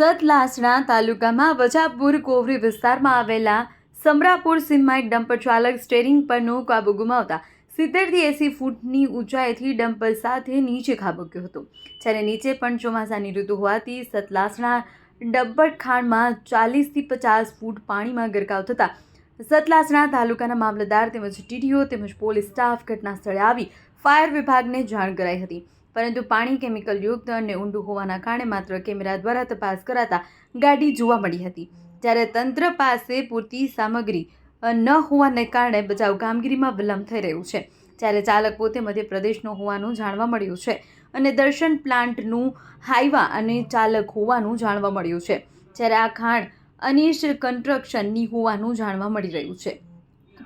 સતલાસણા તાલુકામાં વજાપુર કોવરી વિસ્તારમાં આવેલા સમરાપુર સીમમાં એક ડમ્પર ચાલક સ્ટેરિંગ પરનો કાબુ ગુમાવતા સિત્તેરથી એંસી ફૂટની ઊંચાઈથી ડમ્પર સાથે નીચે ખાબક્યો હતો. જ્યારે નીચે પણ ચોમાસાની ઋતુ હોવાથી સતલાસણા ડબ્બર ખાણમાં ચાલીસથી પચાસ ફૂટ પાણીમાં ગરકાવ થતાં સતલાસણા તાલુકાના મામલતદાર તેમજ ટીડીઓ તેમજ પોલીસ સ્ટાફ ઘટના સ્થળે આવી ફાયર વિભાગને જાણ કરાઈ હતી. પરંતુ પાણી કેમિકલયુક્ત અને ઊંડું હોવાના કારણે માત્ર કેમેરા દ્વારા તપાસ કરાતા ગાડી જોવા મળી હતી. જ્યારે તંત્ર પાસે પૂરતી સામગ્રી ન હોવાને કારણે બચાવ કામગીરીમાં વિલંબ થઈ રહ્યું છે. જ્યારે ચાલક પોતે મધ્યપ્રદેશનો હોવાનું જાણવા મળ્યું છે અને દર્શન પ્લાન્ટનું હાઈવા અને ચાલક હોવાનું જાણવા મળ્યું છે. જ્યારે આ ખાણ અનિશ કન્સ્ટ્રક્શનની હોવાનું જાણવા મળી રહ્યું છે.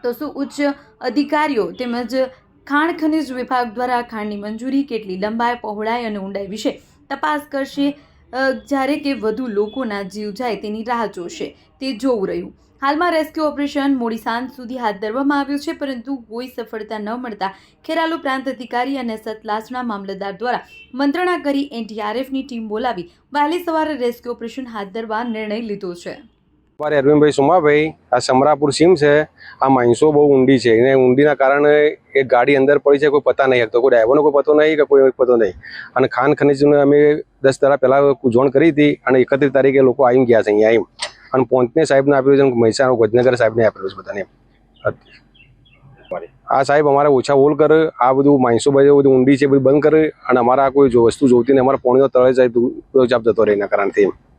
તો શું ઉચ્ચ અધિકારીઓ તેમજ ખાણ ખનિજ વિભાગ દ્વારા ખાણની મંજૂરી કેટલી લંબાઈ પહોળાઈ અને ઊંડાઈ વિશે તપાસ કરશે. જ્યારે કે વધુ લોકોના જીવ જાય તેની રાહ જોશે. તે જોવું રહ્યું. હાલમાં રેસ્ક્યુ ઓપરેશન મોડી સાંજ સુધી હાથ ધરવામાં આવ્યું છે, પરંતુ કોઈ સફળતા ન મળતા ખેરાલુ પ્રાંત અધિકારી અને સતલાસણા મામલતદાર દ્વારા મંત્રણા કરી એનડીઆરએફની ટીમ બોલાવી વહેલી સવારે રેસ્ક્યુ ઓપરેશન હાથ ધરવા નિર્ણય લીધો છે. મારે અરવિંદભાઈ સુમાભાઈ, આ સમરાપુર સીમ છે, આ માણસો બહુ ઊંડી છે. અને ઊંડીના કારણે એ ગાડી અંદર પડી છે, કોઈ પતા નહીં હતો કોઈ ડ્રાઈવરનો કોઈ પતો નહીં કે કોઈ પતો નહીં. અને ખાન ખનીજને અમે દસ દાડા પહેલાં જોણ કરી હતી અને એકત્રીસ તારીખે લોકો આવી ગયા છે અહીંયા એમ. અને પોંચને સાહેબને આપ્યું છે, મહેસાણા ગજનગર સાહેબને આપેલું છે બધાને આ સાહેબ અમારે ઓછા હોલ કરે, આ બધું માણસો બધું બધું ઊંડી છે, બધું બંધ કરે અને અમારા કોઈ વસ્તુ જોતી ને અમારા પોણીનો તળે સાહેબ જવાબ જતો રહે એના કારણથી